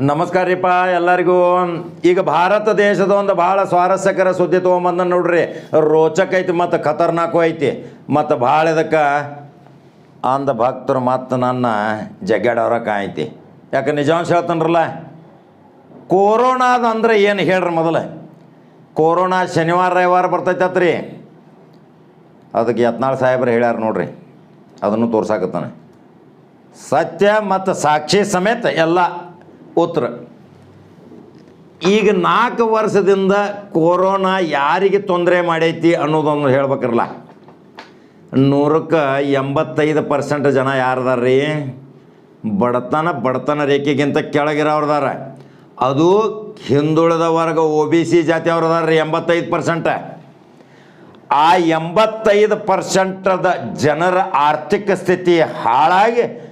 ನಮಸ್ಕಾರ ರೀಪ ಎಲ್ಲರಿಗೂ. ಈಗ ಭಾರತ ದೇಶದ ಒಂದು ಭಾಳ ಸ್ವಾರಸ್ಯಕರ ಸುದ್ದಿ ತೊಗೊಂಬಂದ ನೋಡ್ರಿ. ರೋಚಕ ಐತಿ ಮತ್ತು ಖತರ್ನಾಕು ಐತಿ. ಮತ್ತು ಭಾಳ ಇದಕ್ಕೆ ಅಂದ ಭಕ್ತರು ಮತ್ತು ನನ್ನ ಜಗ್ಗಾಡವ್ರ ಕಾಯ್ತಿ. ಯಾಕೆ ನಿಜಾಂಶ ಹೇಳ್ತಾನ್ರಲ್ಲ? ಕೊರೋನಾದ ಅಂದ್ರೆ ಏನು ಹೇಳ್ರಿ ಮೊದಲು? ಕೊರೋನಾ ಶನಿವಾರ, ರವಿವಾರ ಬರ್ತೈತತ್ರಿ. ಅದಕ್ಕೆ ಯತ್ನಾಳ್ ಸಾಹೇಬ್ರು ಹೇಳ್ಯಾರ ನೋಡ್ರಿ. ಅದನ್ನು ತೋರ್ಸಾಕತ್ತಾನೆ. ಸತ್ಯ ಮತ್ತು ಸಾಕ್ಷಿ ಸಮೇತ ಎಲ್ಲ ಉತ್ತರ. ಈಗ ನಾಲ್ಕು ವರ್ಷದಿಂದ ಕೊರೋನಾ ಯಾರಿಗೆ ತೊಂದರೆ ಮಾಡೈತಿ ಅನ್ನೋದೊಂದು ಹೇಳ್ಬೇಕಿರಲ್ಲ ನೂರಕ್ಕೆ ಎಂಬತ್ತೈದು ಪರ್ಸೆಂಟ್ ಜನ ಯಾರದಾರ್ರಿ? ಬಡತನ ಬಡತನ ರೇಖೆಗಿಂತ ಕೆಳಗಿರೋರ್ದಾರ. ಅದು ಹಿಂದುಳಿದ ವರ್ಗ ಒ ಬಿ ಸಿ ಜಾತಿ ರೀ ಎಂಬತ್ತೈದು ಪರ್ಸೆಂಟ. ಆ ಎಂಬತ್ತೈದು ಪರ್ಸೆಂಟದ ಜನರ ಆರ್ಥಿಕ ಸ್ಥಿತಿ ಹಾಳಾಗಿ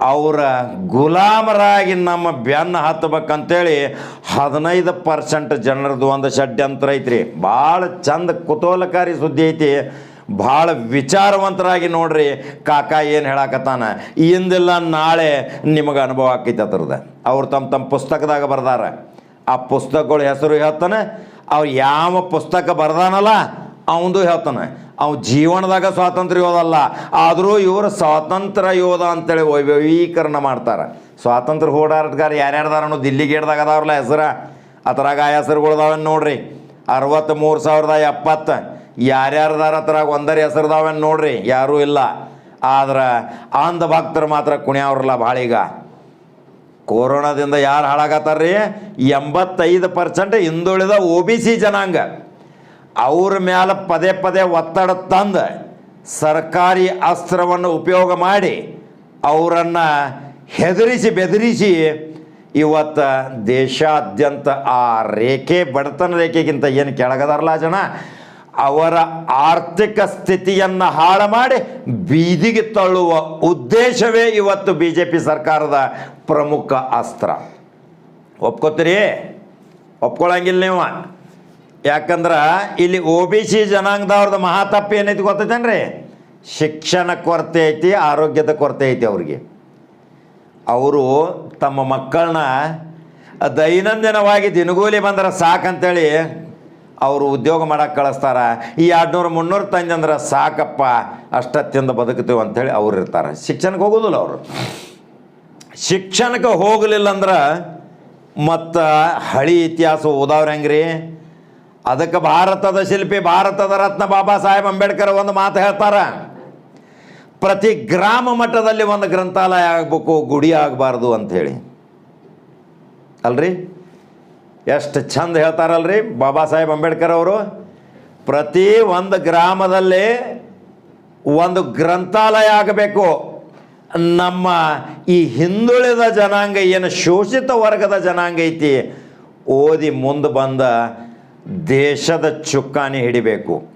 ಅವರ ಗುಲಾಮರಾಗಿ ನಮ್ಮ ಬೆನ್ನು ಹತ್ತಬೇಕಂತೇಳಿ ಹದಿನೈದು ಪರ್ಸೆಂಟ್ ಜನರದು ಒಂದು ಷಡ್ಯಂತ್ರ ಐತ್ರಿ. ಭಾಳ ಚಂದ ಕುತೂಹಲಕಾರಿ ಸುದ್ದಿ ಐತಿ. ಭಾಳ ವಿಚಾರವಂತರಾಗಿ ನೋಡ್ರಿ ಕಾಕ ಏನು ಹೇಳಾಕತ್ತಾನ. ಇಂದಿಲ್ಲ ನಾಳೆ ನಿಮಗೆ ಅನುಭವ ಆಕೈತೆ ಅದ್ರದ್ದು ಅವ್ರು ತಮ್ಮ ತಮ್ಮ ಪುಸ್ತಕದಾಗ ಬರ್ದಾರ. ಆ ಪುಸ್ತಕಗಳ ಹೆಸರು ಹೇಳ್ತಾನೆ. ಅವ್ರು ಯಾವ ಪುಸ್ತಕ ಬರ್ದಾನಲ್ಲ ಅವಂದು ಹೇಳ್ತಾನೆ. ಅವ್ ಜೀವನದಾಗ ಸ್ವಾತಂತ್ರ್ಯ ಯೋಧ ಅಲ್ಲ ಆದರೂ ಇವರು ಸ್ವಾತಂತ್ರ್ಯ ಯೋಧ ಅಂತೇಳಿ ವೈಭವೀಕರಣ ಮಾಡ್ತಾರೆ. ಸ್ವಾತಂತ್ರ್ಯ ಹೋರಾಟಗಾರ ಯಾರ್ಯಾರ್ದಾರ ಅನ್ನೋ ದಿಲ್ಲಿ ಗೇಟ್ದಾಗ ಅದಾವ್ರಲ್ಲ ಹೆಸರ. ಅದ್ರಾಗ ಆ ಹೆಸರುಗಳ್ದಾವನ್ ನೋಡ್ರಿ? ಅರವತ್ತ್ಮೂರು ಸಾವಿರದ ಎಪ್ಪತ್ತು. ಯಾರ್ಯಾರ್ದಾರ ಅದ್ರಾಗ ಒಂದರ ಹೆಸರುದಾವನ್ ನೋಡ್ರಿ? ಯಾರೂ ಇಲ್ಲ. ಆದ್ರೆ ಅಂಧ ಭಕ್ತರು ಮಾತ್ರ ಕುಣಿಯವ್ರಲ್ಲ ಭಾಳೀಗ ಕೊರೋನಾದಿಂದ ಯಾರು ಹಾಳಾಗತ್ತಾರ್ರಿ? ಎಂಬತ್ತೈದು ಪರ್ಸೆಂಟ್ ಹಿಂದುಳಿದ ಒ ಬಿ ಸಿ ಜನಾಂಗ. ಅವ್ರ ಮ್ಯಾಲ ಪದೇ ಪದೇ ಒತ್ತಡ ತಂದು ಸರ್ಕಾರಿ ಅಸ್ತ್ರವನ್ನು ಉಪಯೋಗ ಮಾಡಿ ಅವರನ್ನು ಹೆದರಿಸಿ ಬೆದರಿಸಿ ಇವತ್ತು ದೇಶಾದ್ಯಂತ ಆ ರೇಖೆ, ಬಡತನ ರೇಖೆಗಿಂತ ಏನು ಕೆಳಗದಾರಲ್ಲ ಜನ, ಅವರ ಆರ್ಥಿಕ ಸ್ಥಿತಿಯನ್ನು ಹಾಳು ಮಾಡಿ ಬೀದಿಗೆ ತಳ್ಳುವ ಉದ್ದೇಶವೇ ಇವತ್ತು ಬಿ ಜೆ ಪಿ ಸರ್ಕಾರದ ಪ್ರಮುಖ ಅಸ್ತ್ರ. ಒಪ್ಕೋತೀರಿ? ಒಪ್ಕೊಳ್ಳಂಗಿಲ್ಲ ನೀವು. ಯಾಕಂದ್ರೆ ಇಲ್ಲಿ ಒ ಬಿ ಸಿ ಜನಾಂಗದವ್ರದ್ದು ಮಹಾ ತಪ್ಪು ಏನೈತಿ ಗೊತ್ತೈತೇನ್ರಿ? ಶಿಕ್ಷಣ ಕೊರತೆ ಐತಿ, ಆರೋಗ್ಯದ ಕೊರತೆ ಐತಿ ಅವ್ರಿಗೆ. ಅವರು ತಮ್ಮ ಮಕ್ಕಳನ್ನ ದೈನಂದಿನವಾಗಿ ದಿನಗೂಲಿ ಬಂದ್ರೆ ಸಾಕಂತೇಳಿ ಅವರು ಉದ್ಯೋಗ ಮಾಡಕ್ಕೆ ಕಳಿಸ್ತಾರೆ. ಈ ಎರಡುನೂರು, ಮುನ್ನೂರು ತಂದಂದ್ರೆ ಸಾಕಪ್ಪ, ಅಷ್ಟತ್ತಿಂದ ಬದುಕ್ತೀವಿ ಅಂಥೇಳಿ ಅವ್ರು ಇರ್ತಾರೆ. ಶಿಕ್ಷಣಕ್ಕೆ ಹೋಗೋದಿಲ್ಲ ಅವರು. ಶಿಕ್ಷಣಕ್ಕೆ ಹೋಗಲಿಲ್ಲ ಅಂದ್ರೆ ಮತ್ತು ಹಳಿ ಇತಿಹಾಸ ಓದವ್ರು ಹೆಂಗ್ರಿ? ಅದಕ್ಕೆ ಭಾರತದ ಶಿಲ್ಪಿ ಭಾರತದ ರತ್ನ ಬಾಬಾ ಸಾಹೇಬ್ ಅಂಬೇಡ್ಕರ್ ಒಂದು ಮಾತು ಹೇಳ್ತಾರೆ. ಪ್ರತಿ ಗ್ರಾಮ ಮಟ್ಟದಲ್ಲಿ ಒಂದು ಗ್ರಂಥಾಲಯ ಆಗಬೇಕು, ಗುಡಿ ಆಗಬಾರ್ದು ಅಂಥೇಳಿ ಅಲ್ರಿ? ಎಷ್ಟು ಚಂದ ಹೇಳ್ತಾರಲ್ರಿ ಬಾಬಾ ಸಾಹೇಬ್ ಅಂಬೇಡ್ಕರ್ ಅವರು. ಪ್ರತಿ ಒಂದು ಗ್ರಾಮದಲ್ಲಿ ಒಂದು ಗ್ರಂಥಾಲಯ ಆಗಬೇಕು. ನಮ್ಮ ಈ ಹಿಂದುಳಿದ ಜನಾಂಗ ಏನು ಶೋಷಿತ ವರ್ಗದ ಜನಾಂಗ ಐತಿ, ಓದಿ ಮುಂದೆ ಬಂದ ದೇಶದ ಚುಕ್ಕಾಣಿ ಹಿಡಿಬೇಕು.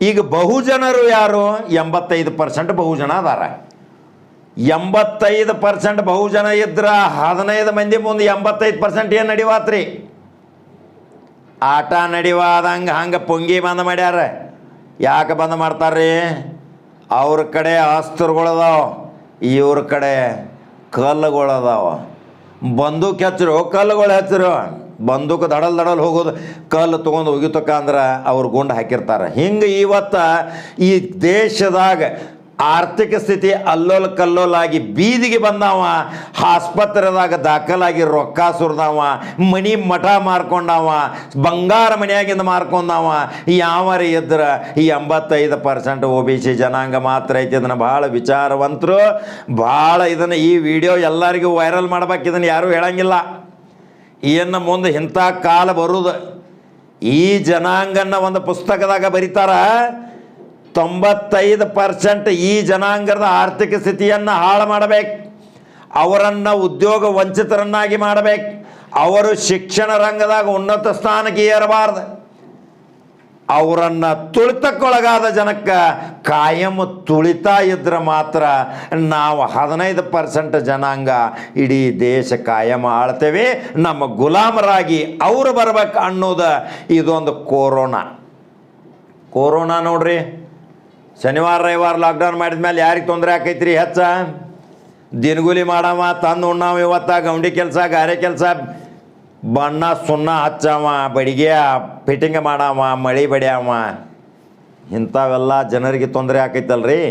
ಈಗ ಬಹುಜನರು ಯಾರು? ಎಂಬತ್ತೈದು ಪರ್ಸೆಂಟ್ ಬಹುಜನ ಅದಾರ. ಎಂಬತ್ತೈದು ಪರ್ಸೆಂಟ್ ಬಹುಜನ ಇದ್ರ ಹದಿನೈದು ಮಂದಿ ಮುಂದೆ ಎಂಬತ್ತೈದು ಪರ್ಸೆಂಟ್ ಏನು ನಡಿವಾತ್ರಿ? ಆಟ ನಡಿವಾದಂಗೆ ಹಂಗೆ ಪೊಂಗಿ ಬಂದ್ ಮಾಡ್ಯಾರ. ಯಾಕೆ ಬಂದ್ ಮಾಡ್ತಾರ್ರಿ? ಅವ್ರ ಕಡೆ ಅಸ್ತ್ರಗಳದಾವ ಇವ್ರ ಕಡೆ ಕಲ್ಲುಗಳದಾವ ಬಂದೂಕ್ ಹಚ್ಚರು ಕಲ್ಲುಗಳು ಹಚ್ಚರು ಬಂದೂಕ್ ದಡಲ್ ದಡಲ್ ಹೋಗೋದು, ಕಲ್ಲು ತೊಗೊಂಡು ಒಗಿತಕ್ಕ ಅಂದ್ರೆ ಅವ್ರು ಗುಂಡು ಹಾಕಿರ್ತಾರೆ. ಹಿಂಗೆ ಇವತ್ತು ಈ ದೇಶದಾಗ ಆರ್ಥಿಕ ಸ್ಥಿತಿ ಅಲ್ಲೋಲ ಕಲ್ಲೋಲಾಗಿ ಬೀದಿಗೆ ಬಂದವ, ಆಸ್ಪತ್ರೆದಾಗ ದಾಖಲಾಗಿ ರೊಕ್ಕ ಸುರಿದವ ಮಣಿ ಮಠ ಮಾರ್ಕೊಂಡವ, ಬಂಗಾರ ಮನೆಯಾಗಿಂದ ಮಾರ್ಕೊಂಡವ, ಯಾವರ ಇದ್ರೆ ಈ ಎಂಬತ್ತೈದು ಪರ್ಸೆಂಟ್ ಒ ಬಿ ಸಿ ಜನಾಂಗ ಮಾತ್ರ ಐತಿ. ಇದನ್ನು ಭಾಳ ವಿಚಾರವಂತರು, ಭಾಳ ಇದನ್ನು ಈ ವಿಡಿಯೋ ಎಲ್ಲರಿಗೂ ವೈರಲ್ ಮಾಡ್ಬೇಕು, ಇದನ್ನು ಯಾರೂ ಹೇಳಂಗಿಲ್ಲ. ಇನ್ನು ಮುಂದೆ ಇಂಥ ಕಾಲ ಬರುದು ಈ ಜನಾಂಗನ ಒಂದು ಪುಸ್ತಕದಾಗ ಬರೀತಾರ, ತೊಂಬತ್ತೈದು ಪರ್ಸೆಂಟ್ ಈ ಜನಾಂಗದ ಆರ್ಥಿಕ ಸ್ಥಿತಿಯನ್ನು ಹಾಳು ಮಾಡಬೇಕು. ಅವರನ್ನು ಉದ್ಯೋಗ ವಂಚಿತರನ್ನಾಗಿ ಮಾಡಬೇಕು. ಅವರು ಶಿಕ್ಷಣ ರಂಗದಾಗ ಉನ್ನತ ಸ್ಥಾನಕ್ಕೆ ಏರಬಾರ್ದು. ಅವರನ್ನು ತುಳಿತಕ್ಕೊಳಗಾದ ಜನಕ್ಕೆ ಕಾಯಂ ತುಳಿತಾ ಇದ್ರೆ ಮಾತ್ರ ನಾವು ಹದಿನೈದು ಪರ್ಸೆಂಟ್ ಜನಾಂಗ ಇಡೀ ದೇಶ ಕಾಯಂ ಆಳ್ತೇವೆ. ನಮ್ಮ ಗುಲಾಮರಾಗಿ ಅವರು ಬರ್ಬೇಕು ಅನ್ನೋದು ಇದೊಂದು ಕೊರೋನಾ. ಕೊರೋನಾ ನೋಡ್ರಿ. ಶನಿವಾರ, ರವಿವಾರ ಲಾಕ್ಡೌನ್ ಮಾಡಿದ ಮೇಲೆ ಯಾರಿಗೆ ತೊಂದರೆ ಆಕೈತ್ರಿ ಹೆಚ್ಚ? ದಿನಗೂಲಿ ಮಾಡವ, ತಂದು ಉಣ್ಣಾವ, ಇವತ್ತ ಗೌಂಡಿ ಕೆಲಸ, ಗಾರೆ ಕೆಲಸ, ಬಣ್ಣ ಸುಣ್ಣ ಹಚ್ಚವ ಬಡಿಗೆ ಫಿಟ್ಟಿಂಗ್ ಮಾಡವ, ಮಳೆ ಬಡಿಯವ. ಇಂಥವೆಲ್ಲ ಜನರಿಗೆ ತೊಂದರೆ ಆಕೈತಲ್ರಿ?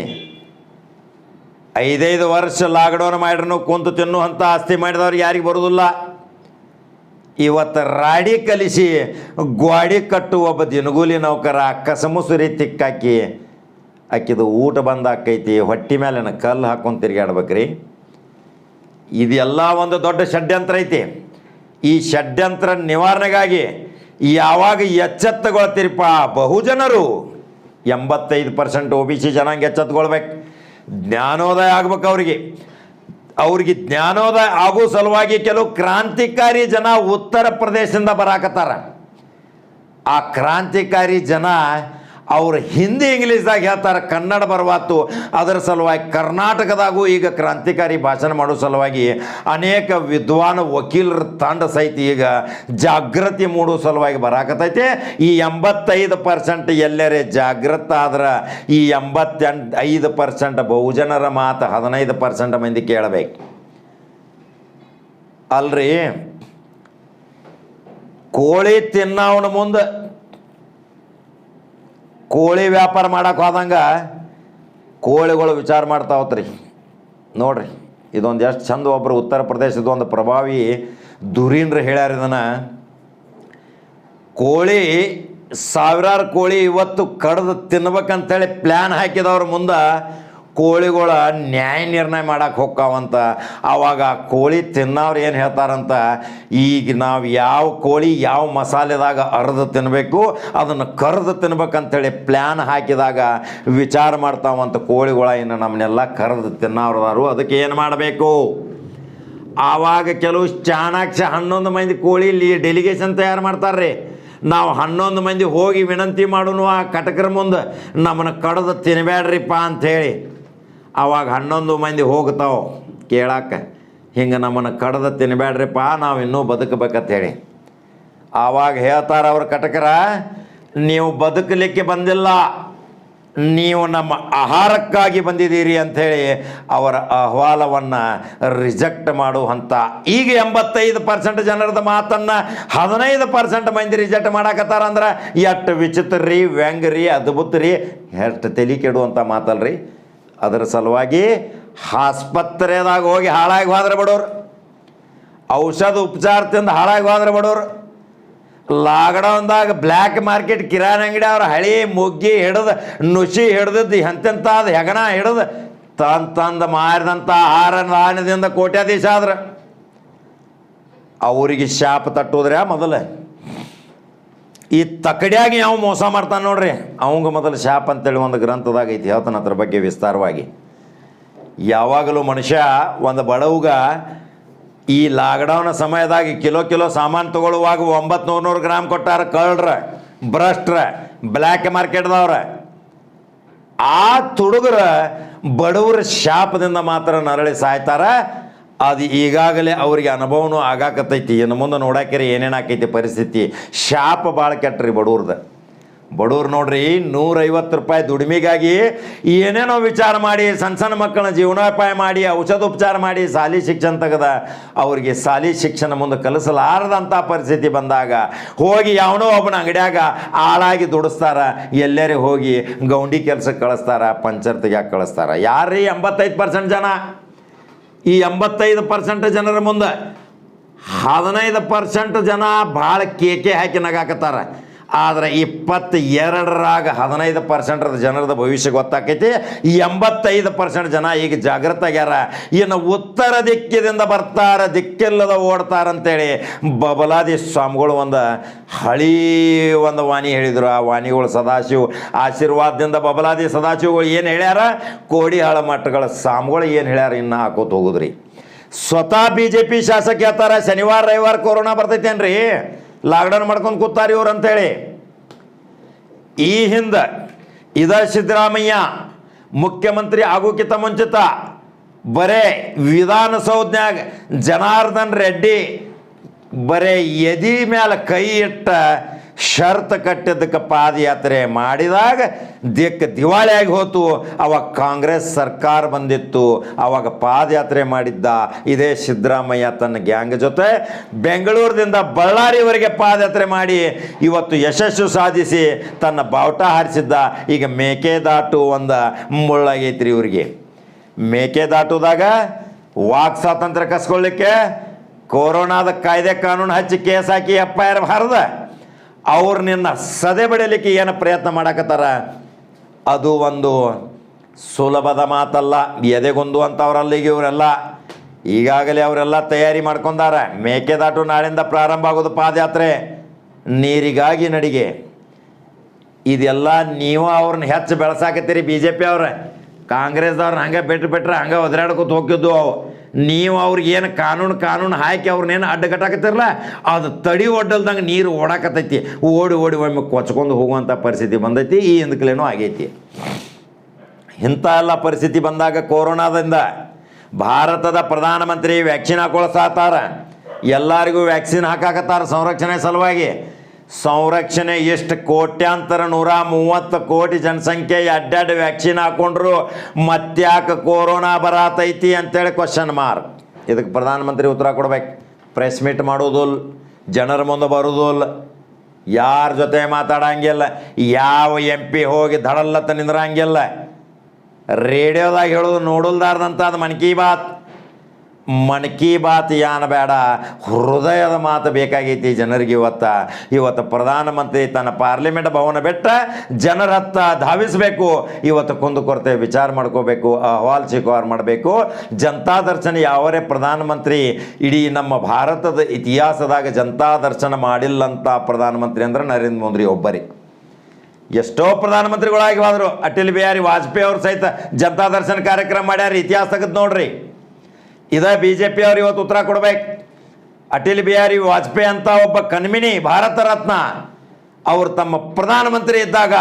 ಐದೈದು ವರ್ಷ ಲಾಕ್ಡೌನ್ ಮಾಡ್ರೂ ಕುಂತು ತಿನ್ನುವಂಥ ಆಸ್ತಿ ಮಾಡಿದವ್ರಿಗೆ ಯಾರಿಗೆ ಬರೋದಿಲ್ಲ. ಇವತ್ತು ರಾಡಿ ಕಲಿಸಿ, ಗ್ವಾಡಿ ಕಟ್ಟು ಒಬ್ಬ ದಿನಗೂಲಿ ನೌಕರ ಕಸಮುಸುರಿ ತಿಕ್ಕಾಕಿ, ಆಕಿದು ಊಟ ಬಂದು ಆಕೈತಿ ಹೊಟ್ಟಿ ಮೇಲೆ ಕಲ್ಲು ಹಾಕೊಂಡು ತಿರುಗಾಡ್ಬೇಕ್ರಿ ಇದೆಲ್ಲ ಒಂದು ದೊಡ್ಡ ಷಡ್ಯಂತ್ರ ಐತಿ. ಈ ಷಡ್ಯಂತ್ರ ನಿವಾರಣೆಗಾಗಿ ಯಾವಾಗ ಎಚ್ಚೆತ್ತಗೊಳ್ತೀರಿಪ್ಪ ಬಹುಜನರು? ಎಂಬತ್ತೈದು ಪರ್ಸೆಂಟ್ ಒ ಬಿ ಸಿ ಜನಾಂಗ ಎಚ್ಚೆತ್ಕೊಳ್ಬೇಕು ಜ್ಞಾನೋದಯ ಆಗ್ಬೇಕು ಅವರಿಗೆ. ಅವ್ರಿಗೆ ಜ್ಞಾನೋದಯ ಆಗೋ ಸಲುವಾಗಿ ಕೆಲವು ಕ್ರಾಂತಿಕಾರಿ ಜನ ಉತ್ತರ ಪ್ರದೇಶದಿಂದ ಬರಾಕತ್ತಾರ. ಆ ಕ್ರಾಂತಿಕಾರಿ ಜನ ಅವ್ರು ಹಿಂದಿ ಇಂಗ್ಲೀಷ್ದಾಗ ಹೇಳ್ತಾರೆ, ಕನ್ನಡ ಬರವಾತು ಅದರ ಸಲುವಾಗಿ ಕರ್ನಾಟಕದಾಗೂ ಈಗ ಕ್ರಾಂತಿಕಾರಿ ಭಾಷಣ ಮಾಡೋ ಸಲುವಾಗಿ ಅನೇಕ ವಿದ್ವಾನ್ ವಕೀಲರ ತಂಡ ಸಹಿತ ಈಗ ಜಾಗೃತಿ ಮೂಡೋ ಸಲುವಾಗಿ ಬರಾಕತೈತೆ ಈ ಎಂಬತ್ತೈದು ಪರ್ಸೆಂಟ್ ಎಲ್ಲರೇ ಜಾಗೃತ ಆದ್ರೆ ಈ ಎಂಬತ್ತೆಂಟು ಐದು ಪರ್ಸೆಂಟ್ ಬಹುಜನರ ಮಾತು ಹದಿನೈದು ಪರ್ಸೆಂಟ್ ಮಂದಿ ಕೇಳಬೇಕು. ಅಲ್ರಿ, ಕೋಳಿ ತಿನ್ನವನ ಮುಂದೆ ಕೋಳಿ ವ್ಯಾಪಾರ ಮಾಡಕ್ಕೆ ಹೋದಂಗೆ ಕೋಳಿಗಳು ವಿಚಾರ ಮಾಡ್ತಾವತ್ರಿ. ನೋಡ್ರಿ, ಇದೊಂದು ಎಷ್ಟು ಚಂದ ಒಬ್ಬರು ಉತ್ತರ ಪ್ರದೇಶದ ಒಂದು ಪ್ರಭಾವಿ ದುರೀಂದ್ರ ಹೇಳ್ಯಾರ ಇದನ್ನು. ಕೋಳಿ, ಸಾವಿರಾರು ಕೋಳಿ ಇವತ್ತು ಕಡ್ದು ತಿನ್ಬೇಕಂತೇಳಿ ಪ್ಲ್ಯಾನ್ ಹಾಕಿದವ್ರ ಮುಂದೆ ಕೋಳಿಗಳ ನ್ಯಾಯ ನಿರ್ಣಯ ಮಾಡಕ್ಕೆ ಹೋಗ್ಕಾವಂತ ಆವಾಗ ಕೋಳಿ ತಿನ್ನೋರು ಏನು ಹೇಳ್ತಾರಂತ, ಈಗ ನಾವು ಯಾವ ಕೋಳಿ ಯಾವ ಮಸಾಲೆದಾಗ ಅರ್ದು ತಿನ್ನಬೇಕು ಅದನ್ನು ಕರೆದು ತಿನ್ಬೇಕಂತೇಳಿ ಪ್ಲ್ಯಾನ್ ಹಾಕಿದಾಗ ವಿಚಾರ ಮಾಡ್ತಾವಂತ ಕೋಳಿಗಳ ಇನ್ನು ನಮ್ಮನ್ನೆಲ್ಲ ಕರೆದು ತಿನ್ನವ್ರದಾರು ಅದಕ್ಕೆ ಏನು ಮಾಡಬೇಕು? ಆವಾಗ ಕೆಲವು ಚಾಣಾಕ್ಷ ಹನ್ನೊಂದು ಮಂದಿ ಕೋಳಿ ಇಲ್ಲಿ ಡೆಲಿಗೇಷನ್ ತಯಾರು ಮಾಡ್ತಾರ್ರಿ. ನಾವು ಹನ್ನೊಂದು ಮಂದಿ ಹೋಗಿ ವಿನಂತಿ ಮಾಡೋನು ಆ ಕಟಕರ ಮುಂದೆ, ನಮ್ಮನ್ನು ಕಡ್ದು ತಿನ್ನಬೇಡ್ರಿಪ್ಪ ಅಂಥೇಳಿ ಆವಾಗ ಹನ್ನೊಂದು ಮಂದಿ ಹೋಗ್ತಾವೆ ಕೇಳಕ್ಕೆ ಹಿಂಗೆ ನಮ್ಮನ್ನು ಕಡ್ದು ತಿನ್ನಬೇಡ್ರಿಪ್ಪ ನಾವು ಇನ್ನೂ ಬದುಕಬೇಕಂತೇಳಿ ಆವಾಗ ಹೇಳ್ತಾರೆ ಅವ್ರ ಕಟಕರ, ನೀವು ಬದುಕಲಿಕ್ಕೆ ಬಂದಿಲ್ಲ. ನೀವು ನಮ್ಮ ಆಹಾರಕ್ಕಾಗಿ ಬಂದಿದ್ದೀರಿ ಅಂಥೇಳಿ ಅವರ ಅಹವಾಲವನ್ನು ರಿಜೆಕ್ಟ್ ಮಾಡುವಂಥ ಈಗ ಎಂಬತ್ತೈದು ಪರ್ಸೆಂಟ್ ಜನರದ ಮಾತನ್ನು ಹದಿನೈದು ಪರ್ಸೆಂಟ್ ಮಂದಿ ರಿಜೆಕ್ಟ್ ಮಾಡಾಕತ್ತಾರ ಅಂದ್ರೆ, ಎಷ್ಟು ವಿಚಿತ್ರ ರೀ, ವ್ಯಂಗ್ರಿ, ಅದ್ಭುತ ರೀ. ಎಷ್ಟು ತಲೆ ಕೆಡುವಂಥ ಮಾತಲ್ರಿ. ಅದರ ಸಲುವಾಗಿ ಆಸ್ಪತ್ರೆದಾಗ ಹೋಗಿ ಹಾಳಾಗಿ ಹೋದ್ರೆ ಬಡವ್ರು ಔಷಧ ಉಪಚಾರ ತಿಂದು ಹಾಳಾಗಿ ಹೋದ್ರೆ ಬಡವ್ರು ಲಾಕ್ಡೌನ್ದಾಗ ಬ್ಲ್ಯಾಕ್ ಮಾರ್ಕೆಟ್ ಕಿರಾಣಿ ಅಂಗಡಿ ಅವ್ರ ಹಳಿ ಮುಗ್ಗಿ ಹಿಡಿದು, ನುಸಿ ಹಿಡ್ದದ್ದು ಎಂತೆಂಥದ್ದು ಹೆಗಣ ಹಿಡಿದು, ತಂದು ತಂದು ಮಾರಿದಂಥ ಆಹಾರ ನಾಣ್ಯದಿಂದ ಕೋಟ್ಯಾಧೀಶ ಆದ್ರೆ. ಅವರಿಗೆ ಶಾಪ ತಟ್ಟೋದ್ರೆ ಮೊದಲು? ಈ ತಕಡ್ಯಾಗಿ ಯಾವ ಮೋಸ ಮಾಡ್ತಾನೆ ನೋಡ್ರಿ. ಅವಂಗ ಮೊದಲು ಶಾಪ್ ಅಂತೇಳಿ ಒಂದು ಗ್ರಂಥದಾಗ ಐತಿ, ಹೇಳ್ತಾನೆ ಅದ್ರ ಬಗ್ಗೆ ವಿಸ್ತಾರವಾಗಿ. ಯಾವಾಗಲೂ ಮನುಷ್ಯ ಒಂದು ಬಡವುಗ ಈ ಲಾಕ್ಡೌನ್ ಸಮಯದಾಗ ಕಿಲೋ ಕಿಲೋ ಸಾಮಾನು ತಗೊಳ್ಳುವಾಗ ಒಂಬತ್ತು ನೂರು ನೂರು ಗ್ರಾಮ್ ಕೊಟ್ಟಾರ ಕಳ್ರ ಭ್ರಷ್ಟ್ರ, ಬ್ಲ್ಯಾಕ್ ಮಾರ್ಕೆಟ್ದವ್ರ. ಆ ತುಡುಗರ ಬಡವರ ಶಾಪದಿಂದ ಮಾತ್ರ ನರಳಿ ಸಾಯ್ತಾರ ಅದು ಈಗಾಗಲೇ ಅವರಿಗೆ ಅನುಭವನೂ ಆಗಾಕತ್ತೈತಿ. ಇನ್ನು ಮುಂದೆ ನೋಡಾಕಿರಿ ಏನೇನು ಆಕೈತಿ ಪರಿಸ್ಥಿತಿ. ಶಾಪ ಭಾಳ ಕೆಟ್ಟ್ರಿ ಬಡವ್ರದ್ದು ಬಡವ್ರು ನೋಡ್ರಿ ನೂರೈವತ್ತು ರೂಪಾಯಿ ದುಡಿಮೆಗಾಗಿ ಏನೇನೋ ವಿಚಾರ ಮಾಡಿ ಸಣ್ಣ ಸಣ್ಣ ಮಕ್ಕಳನ್ನ ಜೀವನೋಪಾಯ ಮಾಡಿ ಔಷಧೋಪಚಾರ ಮಾಡಿ, ಶಾಲಿ ಶಿಕ್ಷಣ ತೆಗೆದ ಅವರಿಗೆ ಶಾಲಿ ಶಿಕ್ಷಣ ಮುಂದೆ ಕಲಿಸಲಾರದಂಥ ಪರಿಸ್ಥಿತಿ ಬಂದಾಗ ಹೋಗಿ ಯಾವನೋ ಒಬ್ಬನ ಅಂಗಡಿಯಾಗ ಆಳಾಗಿ ದುಡಿಸ್ತಾರ. ಎಲ್ಲರೇ ಹೋಗಿ ಗೌಂಡಿ ಕೆಲಸಕ್ಕೆ ಕಳಿಸ್ತಾರ ಪಂಚರ್ ತೆಗ್ಯಾಕೆ ಕಳಿಸ್ತಾರ? ಯಾರ್ರೀ ಎಂಬತ್ತೈದು ಪರ್ಸೆಂಟ್ ಜನ? ಈ ಎಂಬತ್ತೈದು ಪರ್ಸೆಂಟ್ ಜನರ ಮುಂದೆ ಹದಿನೈದು ಪರ್ಸೆಂಟ್ ಜನ ಭಾಳ ಕೇಕೆ ಹಾಕಿ ನಗಾಕತ್ತಾರ. ಆದ್ರೆ ಇಪ್ಪತ್ತ ಎರಡರಾಗ ಹದಿನೈದು ಪರ್ಸೆಂಟ್ ಜನರದ ಭವಿಷ್ಯ ಗೊತ್ತಾಕೈತಿ. ಎಂಬತ್ತೈದು ಪರ್ಸೆಂಟ್ ಜನ ಈಗ ಜಾಗೃತ ಆಗ್ಯಾರ. ಇನ್ನು ಉತ್ತರ ದಿಕ್ಕಿದಿಂದ ಬರ್ತಾರ, ದಿಕ್ಕಿಲ್ಲದ ಓಡ್ತಾರಂತೇಳಿ ಬಬಲಾದಿ ಸ್ವಾಮಿಗಳು ಒಂದು ಹಳಿ ಒಂದು ವಾಣಿ ಹೇಳಿದರು. ಆ ವಾಣಿಗಳು ಸದಾಶಿವ, ಆಶೀರ್ವಾದದಿಂದ ಬಬಲಾದಿ ಸದಾಶಿವಗಳು ಏನು ಹೇಳ್ಯಾರ? ಕೋಡಿಹಾಳ ಮಠಗಳ ಸ್ವಾಮಿಗಳು ಏನು ಹೇಳ್ಯಾರ? ಇನ್ನು ಹಾಕೋತ ಹೋಗುದ್ರಿ. ಸ್ವತಃ ಬಿ ಜೆ ಪಿ ಶಾಸಕ ಹೇಳ್ತಾರ, ಶನಿವಾರ, ರವಿವಾರ ಕೊರೋನಾ ಬರ್ತೈತೇನ್ರಿ? ಲಾಕ್ಡೌನ್ ಮಾಡ್ಕೊಂಡು ಕೂತಾರಿ ಇವ್ರು ಅಂತೇಳಿ. ಈ ಹಿಂದೆ ಇದ ಸಿದ್ದರಾಮಯ್ಯ ಮುಖ್ಯಮಂತ್ರಿ ಆಗೋಕ್ಕಿಂತ ಮುಂಚಿತ ಬರೇ ವಿಧಾನಸೌಧನ್ಯಾಗ ಜನಾರ್ದನ್ ರೆಡ್ಡಿ ಬರೇ ಎದಿ ಮೇಲೆ ಕೈ ಇಟ್ಟ ಶರ್ತ್ ಕಟ್ಟಿದ್ದಕ್ಕೆ ಪಾದಯಾತ್ರೆ ಮಾಡಿದಾಗ ದಿಕ್ಕ ದಿವಾಳಿಯಾಗಿ ಹೋತು. ಅವಾಗ ಕಾಂಗ್ರೆಸ್ ಸರ್ಕಾರ ಬಂದಿತ್ತು. ಅವಾಗ ಪಾದಯಾತ್ರೆ ಮಾಡಿದ್ದ ಇದೇ ಸಿದ್ದರಾಮಯ್ಯ ತನ್ನ ಗ್ಯಾಂಗ್ ಜೊತೆ ಬೆಂಗಳೂರಿನಿಂದ ಬಳ್ಳಾರಿವರೆಗೆ ಪಾದಯಾತ್ರೆ ಮಾಡಿ ಇವತ್ತು ಯಶಸ್ಸು ಸಾಧಿಸಿ ತನ್ನ ಬಾವುಟ ಹಾರಿಸಿದ್ದ. ಈಗ ಮೇಕೆದಾಟು ಒಂದು ಮುಳ್ಳಾಗೈತ್ರಿ ಇವರಿಗೆ. ಮೇಕೆದಾಟುದಾಗ ವಾಕ್ ಸ್ವಾತಂತ್ರ್ಯ ಕಸ್ಕೊಳ್ಳಿಕ್ಕೆ ಕೊರೋನಾದ ಕಾಯ್ದೆ ಕಾನೂನು ಹಚ್ಚಿ ಕೇಸ್ ಹಾಕಿ ಎಫ್ ಐ ಆರ್ ಹರಿದ. ಅವ್ರು ನಿನ್ನ ಸದೆ ಬಡಿಯಲಿಕ್ಕೆ ಏನು ಪ್ರಯತ್ನ ಮಾಡಕತ್ತಾರ? ಅದು ಒಂದು ಸುಲಭದ ಮಾತಲ್ಲ, ಎದೆಗೊಂದು ಅಂತ ಅವರಲ್ಲಿಗೆ ಇವರೆಲ್ಲ, ಈಗಾಗಲೇ ಅವರೆಲ್ಲ ತಯಾರಿ ಮಾಡ್ಕೊಂಡಾರ. ಮೇಕೆದಾಟು ನಾಳಿಂದ ಪ್ರಾರಂಭ ಆಗೋದು ಪಾದಯಾತ್ರೆ, ನೀರಿಗಾಗಿ ನಡಿಗೆ. ಇದೆಲ್ಲ ನೀವು ಅವ್ರನ್ನ ಹೆಚ್ಚು ಬೆಳೆಸಾಕತ್ತೀರಿ ಬಿ ಜೆ ಪಿ ಅವ್ರ. ಕಾಂಗ್ರೆಸ್ದವ್ರನ್ನ ಹಂಗೆ ಬಿಟ್ಟು ಬಿಟ್ರೆ ಹಂಗೆ ಒದರಾಡ್ಕೊತ ಹೋಗಿದ್ದು ಅವು. ನೀವು ಅವ್ರಿಗೆ ಏನು ಕಾನೂನು ಕಾನೂನು ಹಾಕಿ ಅವ್ರನ್ನೇನು ಅಡ್ಡಗಟ್ಟಾಕತ್ತಿರಲ್ಲ, ಅದು ತಡಿ ಒಡ್ಡಲ್ದಂಗೆ ನೀರು ಓಡಾಕತ್ತೈತಿ. ಓಡಿ ಓಡಿ ಒಮ್ಮೆ ಕೊಚ್ಕೊಂಡು ಹೋಗುವಂಥ ಪರಿಸ್ಥಿತಿ ಬಂದೈತಿ, ಈ ಹಿಂದಕ್ಲೇನೂ ಆಗೈತಿ. ಇಂಥ ಎಲ್ಲ ಪರಿಸ್ಥಿತಿ ಬಂದಾಗ ಕೊರೋನಾದಿಂದ ಭಾರತದ ಪ್ರಧಾನಮಂತ್ರಿ ವ್ಯಾಕ್ಸಿನ್ ಹಾಕೊಳಸಾತಾರ. ಎಲ್ಲರಿಗೂ ವ್ಯಾಕ್ಸಿನ್ ಹಾಕಾಕತ್ತಾರ ಸಂರಕ್ಷಣೆ ಸಲುವಾಗಿ. ಸಂರಕ್ಷಣೆ ಎಷ್ಟು ಕೋಟ್ಯಾಂತರ ನೂರ ಮೂವತ್ತು ಕೋಟಿ ಜನಸಂಖ್ಯೆ ಅಡ್ಡಾಡ್ ವ್ಯಾಕ್ಸಿನ್ ಹಾಕೊಂಡ್ರು, ಮತ್ತ್ಯಾಕೆ ಕೊರೋನಾ ಬರಾತೈತಿ ಅಂತೇಳಿ ಕ್ವಶನ್ ಮಾರ್ ಇದಕ್ಕೆ ಪ್ರಧಾನಮಂತ್ರಿ ಉತ್ತರ ಕೊಡ್ಬೇಕು. ಪ್ರೆಸ್ ಮೀಟ್ ಮಾಡೋದಿಲ್ಲ ಜನರ ಮುಂದೆ ಬರೋದಿಲ್ಲ ಯಾರ ಜೊತೆ ಮಾತಾಡಂಗಿಲ್ಲ, ಯಾವ ಎಂ ಪಿ ಹೋಗಿ ಧಡಲ್ಲತ್ತ ನಿಂದ್ರಂಗಿಲ್ಲ. ರೇಡಿಯೋದಾಗ ಹೇಳೋದು ನೋಡಲ್ದಾರ್ದಂತ ಅದು ಮನ್ ಕಿ ಬಾತ್. ಮನ್ ಕಿ ಬಾತ್ ಯಾನ ಬೇಡ ಹೃದಯದ ಮಾತು ಬೇಕಾಗೈತಿ ಜನರಿಗೆ ಇವತ್ತ. ಇವತ್ತು ಪ್ರಧಾನಮಂತ್ರಿ ತನ್ನ ಪಾರ್ಲಿಮೆಂಟ್ ಭವನ ಬಿಟ್ಟ ಜನರ ಹತ್ತ ಧಾವಿಸಬೇಕು. ಇವತ್ತು ಕುಂದುಕೊರತೆ ವಿಚಾರ ಮಾಡ್ಕೋಬೇಕು, ಅಹವಾಲ್ ಸ್ವೀಕಾರ ಮಾಡಬೇಕು. ಜನತಾ ದರ್ಶನ ಯಾವರೇ ಪ್ರಧಾನಮಂತ್ರಿ, ಇಡೀ ನಮ್ಮ ಭಾರತದ ಇತಿಹಾಸದಾಗ ಜನತಾ ದರ್ಶನ ಮಾಡಿಲ್ಲಂತ ಪ್ರಧಾನಮಂತ್ರಿ ಅಂದ್ರೆ ನರೇಂದ್ರ ಮೋದಿ ಒಬ್ಬರೇ. ಎಷ್ಟೋ ಪ್ರಧಾನಮಂತ್ರಿಗಳಾಗಿ ಹೋದ್ರು ಅಟಲ್ ಬಿಹಾರಿ ವಾಜಪೇಯಿ ಅವ್ರ ಸಹಿತ ಜನತಾ ದರ್ಶನ ಕಾರ್ಯಕ್ರಮ ಮಾಡ್ಯಾರ ಇತಿಹಾಸ ತೆಗೆದು ನೋಡ್ರಿ. ಇದ ಬಿ ಜೆ ಪಿ ಅವ್ರು ಇವತ್ತು ಉತ್ತರ ಕೊಡ್ಬೇಕು. ಅಟಲ್ ಬಿಹಾರಿ ವಾಜಪೇಯಿ ಅಂತ ಒಬ್ಬ ಕಣ್ಮಿನಿ ಭಾರತ ರತ್ನ, ಅವರು ತಮ್ಮ ಪ್ರಧಾನಮಂತ್ರಿ ಇದ್ದಾಗ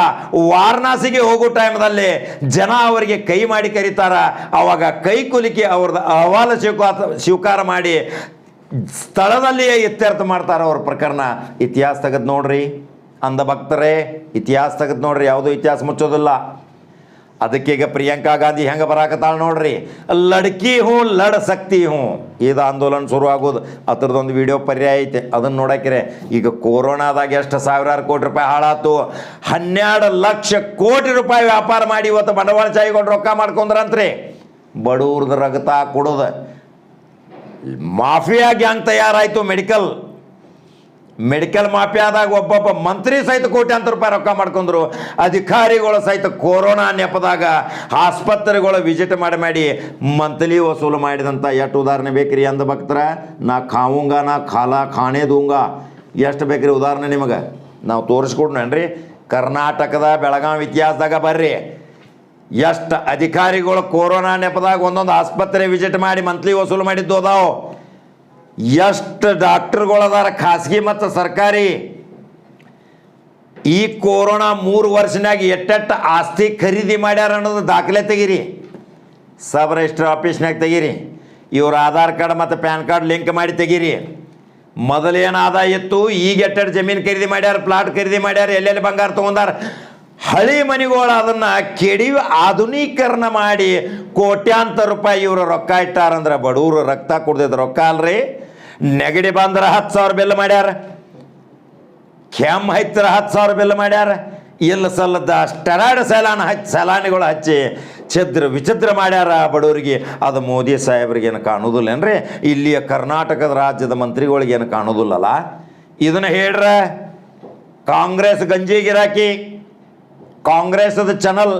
ವಾರಣಾಸಿಗೆ ಹೋಗೋ ಟೈಮ್ದಲ್ಲಿ ಜನ ಅವರಿಗೆ ಕೈ ಮಾಡಿ ಕರೀತಾರ. ಅವಾಗ ಕೈ ಕುಲಿಕೆ ಅವ್ರದ್ದು ಅಹವಾಲು ಸ್ವೀಕಾರ ಸ್ವೀಕಾರ ಮಾಡಿ ಸ್ಥಳದಲ್ಲಿಯೇ ಇತ್ಯರ್ಥ ಮಾಡ್ತಾರೆ ಅವ್ರ ಪ್ರಕರಣ. ಇತಿಹಾಸ ತೆಗೆದು ನೋಡ್ರಿ ಅಂದ ಭಕ್ತರೇ, ಇತಿಹಾಸ ತೆಗೆದು ನೋಡ್ರಿ, ಯಾವುದೂ ಇತಿಹಾಸ ಮುಚ್ಚೋದಿಲ್ಲ. ಅದಕ್ಕೀಗ ಪ್ರಿಯಾಂಕಾ ಗಾಂಧಿ ಹೆಂಗೆ ಬರಾಕತ್ತಾಳ ನೋಡ್ರಿ? ಲಡ್ಕಿ ಹ್ಞೂ ಲಡ್ ಸಕ್ತಿ ಹ್ಞೂ ಇದು ಆಂದೋಲನ ಶುರು ಆಗೋದು ಅದ್ರದ್ದೊಂದು ವಿಡಿಯೋ ಪರ್ಯಾಯ ಐತೆ. ಅದನ್ನು ನೋಡಕ್ರೆ, ಈಗ ಕೊರೋನಾದಾಗ ಎಷ್ಟು ಸಾವಿರಾರು ಕೋಟಿ ರೂಪಾಯಿ ಹಾಳಾತು. ಹನ್ನೆರಡು ಲಕ್ಷ ಕೋಟಿ ರೂಪಾಯಿ ವ್ಯಾಪಾರ ಮಾಡಿ ಇವತ್ತು ಬಂಡವಾಳಶಾಹಿಗಳು ರೊಕ್ಕ ಮಾಡ್ಕೊಂಡ್ರಂತ್ರಿ. ಬಡವ್ರದ್ದು ರಗತ ಕೊಡೋದು. ಮಾಫಿಯಾ ಗ್ಯಾಂಗ್ ತಯಾರಾಯಿತು ಮೆಡಿಕಲ್. ಮೆಡಿಕಲ್ ಮಾಫಿಯಾದಾಗ ಒಬ್ಬೊಬ್ಬ ಮಂತ್ರಿ ಸಹಿತ ಕೋಟ್ಯಾಂತರ ರೂಪಾಯಿ ರೊಕ್ಕ ಮಾಡ್ಕೊಂಡ್ರು. ಅಧಿಕಾರಿಗಳು ಸಹಿತ ಕೊರೋನಾ ನೆಪದಾಗ ಆಸ್ಪತ್ರೆಗಳು ವಿಸಿಟ್ ಮಾಡಿ ಮಾಡಿ ಮಂತ್ಲಿ ವಸೂಲು ಮಾಡಿದಂಥ ಎಷ್ಟು ಉದಾಹರಣೆ ಬೇಕ್ರಿ ಅಂದ ಭಕ್ತರ? ನಾ ಕಾವುಂಗ ನಾ ಕಾಲ ಖಾಣೆ ದೂಂಗ. ಎಷ್ಟು ಬೇಕ್ರಿ ಉದಾಹರಣೆ ನಿಮಗೆ? ನಾವು ತೋರಿಸ್ಕೊಡ್ನೇನ್ರಿ. ಕರ್ನಾಟಕದ ಬೆಳಗಾವಿ ಇತಿಹಾಸದಾಗ ಬರ್ರಿ. ಎಷ್ಟು ಅಧಿಕಾರಿಗಳು ಕೊರೋನಾ ನೆಪದಾಗ ಒಂದೊಂದು ಆಸ್ಪತ್ರೆ ವಿಸಿಟ್ ಮಾಡಿ ಮಂತ್ಲಿ ವಸೂಲು ಮಾಡಿದ್ದು ಅದಾವು. ಎಷ್ಟು ಡಾಕ್ಟರ್ಗಳದಾರ ಖಾಸಗಿ ಮತ್ತು ಸರ್ಕಾರಿ? ಈ ಕೊರೋನಾ ಮೂರು ವರ್ಷನಾಗ ಎಟ್ಟೆಟ್ಟು ಆಸ್ತಿ ಖರೀದಿ ಮಾಡ್ಯಾರ ಅನ್ನೋದು ದಾಖಲೆ ತೆಗೀರಿ. ಸಬ್ ರಿಜಿಸ್ಟರ್ ಆಫೀಸ್ನಾಗ ತೆಗೀರಿ. ಇವ್ರ ಆಧಾರ್ ಕಾರ್ಡ್ ಮತ್ತು ಪ್ಯಾನ್ ಕಾರ್ಡ್ ಲಿಂಕ್ ಮಾಡಿ ತೆಗೀರಿ. ಮೊದಲೇನು ಆದಾಯ ಇತ್ತು? ಈಗ ಎಟ್ಟೆಟ್ಟು ಜಮೀನು ಖರೀದಿ ಮಾಡ್ಯಾರ, ಪ್ಲಾಟ್ ಖರೀದಿ ಮಾಡ್ಯಾರ, ಎಲ್ಲೆಲ್ಲಿ ಬಂಗಾರ ತೊಗೊಂಡಾರ? ಹಳಿ ಮನಿಗಳು ಅದನ್ನು ಕೆಡಿ ಆಧುನೀಕರಣ ಮಾಡಿ ಕೋಟ್ಯಾಂತರ ರೂಪಾಯಿ ಇವರು ರೊಕ್ಕ ಇಟ್ಟಾರಂದ್ರೆ ಬಡವರು ರಕ್ತ ಕುಡ್ದಿದ್ದು ರೊಕ್ಕ ಅಲ್ರಿ. ನೆಗಡಿ ಬಂದ್ರೆ ಹತ್ತು ಸಾವಿರ ಬಿಲ್ ಮಾಡ್ಯಾರ. ಕೆಮ್ಮ ಹತ್ತಿರ ಹತ್ತು ಸಾವಿರ ಬಿಲ್ ಮಾಡ್ಯಾರ. ಇಲ್ಲ ಸಲ್ಲದ ಸ್ಟೆರಾಯ್ಡ್ ಸೈಲಾನ ಹಚ್ಚಿ ಸೈಲಾನಿಗಳು ಹಚ್ಚಿ ಛದ್ರ ವಿಚಿತ್ರ ಮಾಡ್ಯಾರ ಬಡವರಿಗೆ. ಅದು ಮೋದಿ ಸಾಹೇಬ್ರಿಗೇನು ಕಾಣೋದಿಲ್ಲೇನ್ರಿ? ಇಲ್ಲಿಯ ಕರ್ನಾಟಕದ ರಾಜ್ಯದ ಮಂತ್ರಿಗಳಿಗೇನು ಕಾಣೋದಿಲ್ಲಲ್ಲ? ಇದನ್ನ ಹೇಳ್ರ, ಕಾಂಗ್ರೆಸ್ ಗಂಜಿ ಗಿರಾಕಿ ಕಾಂಗ್ರೆಸ್ದ ಚಾನಲ್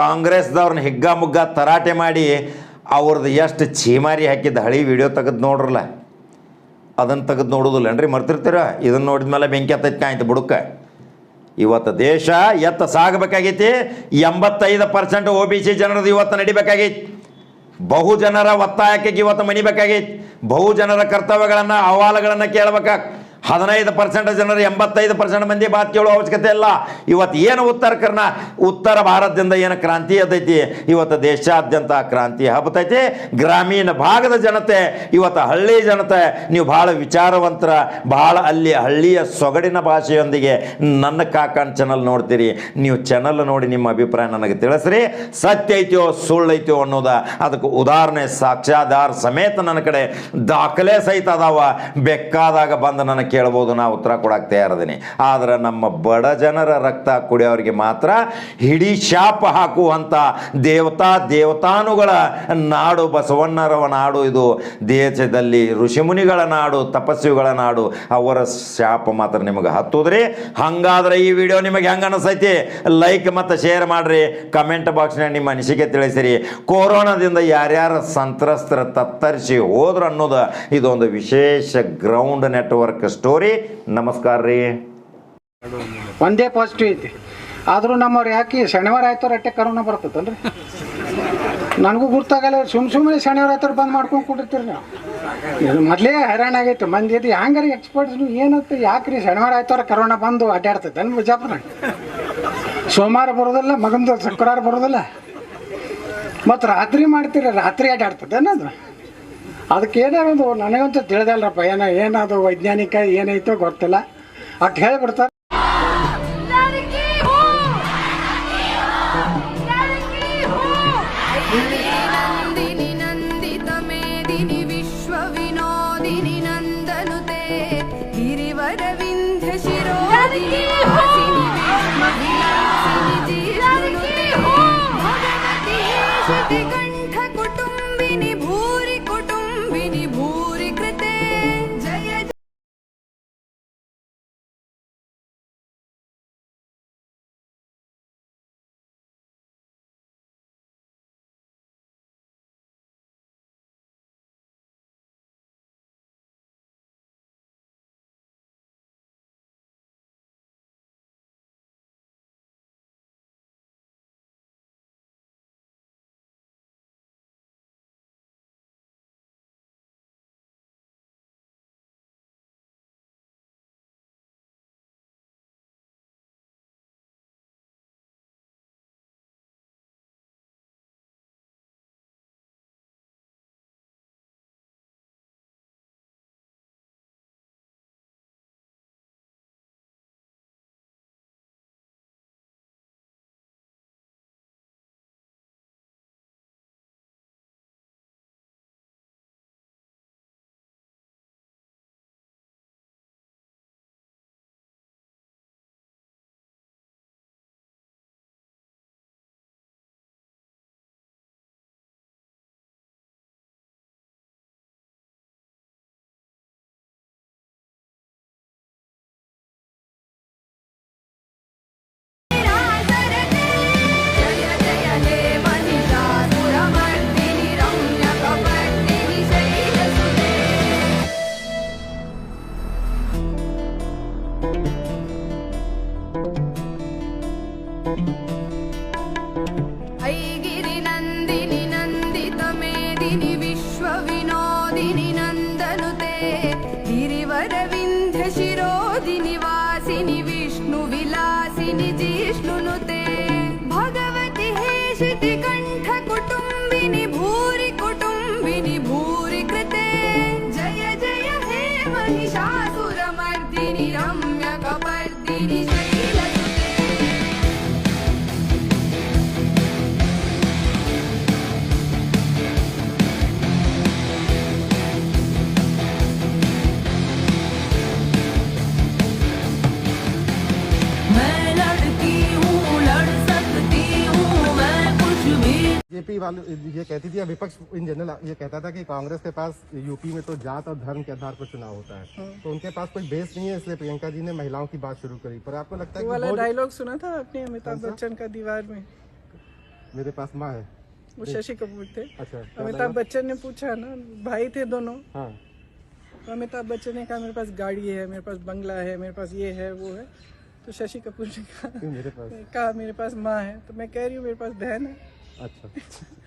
ಕಾಂಗ್ರೆಸ್ದವ್ರನ್ನ ಹಿಗ್ಗಾ ಮುಗ್ಗ ತರಾಟೆ ಮಾಡಿ ಅವ್ರದ್ದು ಎಷ್ಟು ಛೀಮಾರಿ ಹಾಕಿದ್ದ ಹಳಿ ವಿಡಿಯೋ ತೆಗೆದು ನೋಡ್ರಲ್ಲ. ಅದನ್ನು ತೆಗೆದು ನೋಡೋದಿಲ್ಲನ್ರಿ ಮರ್ತಿರ್ತೀರ? ಇದನ್ನು ನೋಡಿದ ಮೇಲೆ ಬೆಂಕಿ ಹತ್ತೈತಿ ಕಾಯ್ತು ಬುಡಕ್ಕೆ. ಇವತ್ತು ದೇಶ ಎತ್ತ ಸಾಗಬೇಕಾಗೈತಿ. ಎಂಬತ್ತೈದು ಪರ್ಸೆಂಟ್ ಒ ಬಿ ಸಿ ಜನರದ್ದು ಇವತ್ತು ನಡಿಬೇಕಾಗೈತಿ. ಬಹುಜನರ ಒತ್ತಾಯಕ್ಕೆ ಇವತ್ತು ಮಣಿಬೇಕಾಗೈತಿ. ಬಹುಜನರ ಕರ್ತವ್ಯಗಳನ್ನು, ಅಹವಾಲುಗಳನ್ನು ಕೇಳ್ಬೇಕಾ? ಹದಿನೈದು ಪರ್ಸೆಂಟ್ ಜನರು, ಎಂಬತ್ತೈದು ಪರ್ಸೆಂಟ್ ಮಂದಿ ಬಾತ್ ಕೇಳೋ ಅವಶ್ಯಕತೆ ಇಲ್ಲ. ಇವತ್ತು ಏನು ಉತ್ತರ ಕರ್ನಾ? ಉತ್ತರ ಭಾರತದಿಂದ ಏನು ಕ್ರಾಂತಿ ಅದೈತಿ ಇವತ್ತು ದೇಶಾದ್ಯಂತ ಕ್ರಾಂತಿ ಹಬ್ಬತೈತಿ. ಗ್ರಾಮೀಣ ಭಾಗದ ಜನತೆ, ಇವತ್ತು ಹಳ್ಳಿ ಜನತೆ, ನೀವು ಭಾಳ ವಿಚಾರವಂತರ, ಭಾಳ ಅಲ್ಲಿ ಹಳ್ಳಿಯ ಸೊಗಡಿನ ಭಾಷೆಯೊಂದಿಗೆ ನನ್ನ ಕಾಕನ್ ಚಾನಲ್ ನೋಡ್ತೀರಿ. ನೀವು ಚಾನಲ್ ನೋಡಿ ನಿಮ್ಮ ಅಭಿಪ್ರಾಯ ನನಗೆ ತಿಳಿಸ್ರಿ. ಸತ್ಯ ಐತಿಯೋ ಸುಳ್ಳು ಐತಿಯೋ ಅನ್ನೋದ ಅದಕ್ಕೆ ಉದಾಹರಣೆ, ಸಾಕ್ಷ್ಯಾಧಾರ ಸಮೇತ ನನ್ನ ಕಡೆ ದಾಖಲೆ ಸಹಿತ ಅದಾವ. ಬೆಕ್ಕಾದಾಗ ಬಂದು ನನಗೆ ಕೇಳ್ಬೋದು, ನಾ ಉತ್ತರ ಕೊಡಕ್ಕೆ ತಯಾರದೀನಿ ಆದರೆ ನಮ್ಮ ಬಡ ಜನರ ರಕ್ತ ಕುಡಿಯೋರಿಗೆ ಮಾತ್ರ ಹಿಡಿ ಶಾಪ ಹಾಕುವಂಥ ದೇವತಾ ದೇವತಾನುಗಳ ನಾಡು, ಬಸವಣ್ಣರವ ನಾಡು ಇದು. ದೇಶದಲ್ಲಿ ಋಷಿಮುನಿಗಳ ನಾಡು, ತಪಸ್ವಿಗಳ ನಾಡು, ಅವರ ಶಾಪ ಮಾತ್ರ ನಿಮಗೆ ಹತ್ತುದ್ರಿ. ಹಂಗಾದ್ರೆ ಈ ವಿಡಿಯೋ ನಿಮಗೆ ಹೆಂಗೆ ಅನಿಸೈತಿ? ಲೈಕ್ ಮತ್ತು ಶೇರ್ ಮಾಡಿರಿ. ಕಮೆಂಟ್ ಬಾಕ್ಸ್ನಾಗ ನಿಮ್ಮ ಅನಿಸಿಕೆ ತಿಳಿಸಿರಿ. ಕೊರೋನಾದಿಂದ ಯಾರ್ಯಾರ ಸಂತ್ರಸ್ತರ ತತ್ತರಿಸಿ ಹೋದ್ರು ಅನ್ನೋದು ಇದೊಂದು ವಿಶೇಷ ಗ್ರೌಂಡ್ ನೆಟ್ವರ್ಕ್ ಸ್ಟೋರಿ. ನಮಸ್ಕಾರ ರೀ. ಒಂದೇ ಪಾಸಿಟಿವ್ ಐತಿ. ಆದರೂ ನಮ್ಮವ್ರು ಯಾಕೆ ಶನಿವಾರ ಆಯ್ತವ್ರು ಅಟ್ಟೆ ಕರೋನಾ ಬರ್ತದಲ್ರಿ ನನಗೂ ಗುರ್ತಾಗಲ್ಲ, ಸುಮ್ ಸುಮ್ಮನೆ ಶನಿವಾರ ಆಯ್ತವ್ರು ಬಂದ್ ಮಾಡ್ಕೊಂಡು ಕೊಟ್ಟಿರ್ತೀರಿ ನಾವು. ಮೊದಲೇ ಹೈರಾಣ ಆಗೈತೆ, ಮಂದಿ ಇದು ಹ್ಯಾಂಗಾರಿ ಎಕ್ಸ್ಪರ್ಟ್ಸ್ ಏನಂತ ಯಾಕ್ರಿ ಶನಿವಾರ ಆಯ್ತವ್ರ ಕರೋನಾ ಬಂದು ಅಡ್ಡಾಡ್ತೈತೆ ಅನ್ ಬಿಜಾಪುರ ಸೋಮವಾರ ಬರೋದಿಲ್ಲ, ಮಗಂದು ಶುಕ್ರವಾರ ಬರೋದಲ್ಲ? ಮತ್ತು ರಾತ್ರಿ ಮಾಡ್ತೀರಿ, ರಾತ್ರಿ ಅಡ್ಡಾಡ್ತದೆ ಅನ್ನೋದು ಅದಕ್ಕೇನಾರೊಂದು ನನಗಂತೂ ತಿಳಿದಲ್ರಪ್ಪ ಏನೋ ಏನದು ವೈಜ್ಞಾನಿಕ ಏನೈತೋ ಗೊತ್ತಿಲ್ಲ ಅಟ್ ಹೇಳಿಬಿಡ್ತಾರೆ Bigger बीजेपी वाले ये कहती थी या विपक्ष इन जनरल ये कहता था कि कांग्रेस के पास यूपी में तो जात और धर्म के आधार पर चुनाव होता है। तो उनके पास कोई बेस नहीं है इसलिए प्रियंका जी ने महिलाओं की बात शुरू करी। पर आपको लगता है वाला डायलॉग सुना था आपने अमिताभ बच्चन का दीवार में? मेरे पास माँ है। वो शशि कपूर थे। अच्छा अमिताभ बच्चन ने पूछा ना भाई थे दोनों। हाँ। तो अमिताभ बच्चन ने कहा मेरे पास गाड़ी है मेरे पास बंगला है मेरे पास ये है वो है। तो शशि कपूर ने कहा मेरे पास? कहा मेरे पास माँ है। तो मैं कह रही हूँ मेरे पास बहन है। अच्छा।